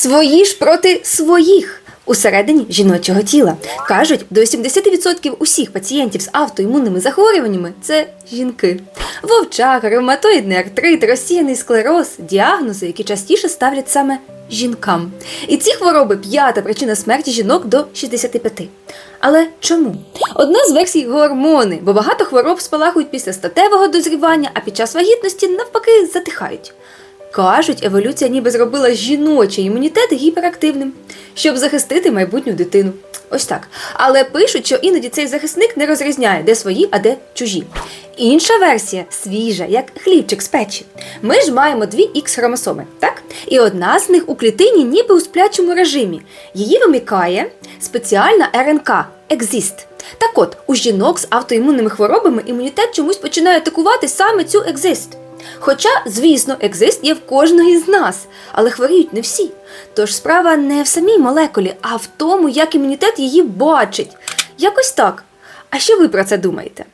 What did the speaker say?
Свої ж проти своїх усередині жіночого тіла. Кажуть, до 70% усіх пацієнтів з автоімунними захворюваннями це жінки. Вовчак, ревматоїдний артрит, розсіяний склероз діагнози, які частіше ставлять саме жінкам. І ці хвороби п'ята причина смерті жінок до 65. Але чому? Одна з версій гормони, бо багато хвороб спалахують після статевого дозрівання, а під час вагітності навпаки затихають. Кажуть, еволюція ніби зробила жіночий імунітет гіперактивним, щоб захистити майбутню дитину. Ось так. Але пишуть, що іноді цей захисник не розрізняє, де свої, а де чужі. Інша версія свіжа, як хлібчик з печі. Ми ж маємо дві х хромосоми, так? І одна з них у клітині ніби у сплячому режимі. Її вимикає спеціальна РНК екзист. Так от, у жінок з автоімунними хворобами імунітет чомусь починає атакувати саме цю екзист. Хоча, звісно, екзист є в кожного з нас, але хворіють не всі. Тож справа не в самій молекулі, а в тому, як імунітет її бачить. Якось так. А що ви про це думаєте?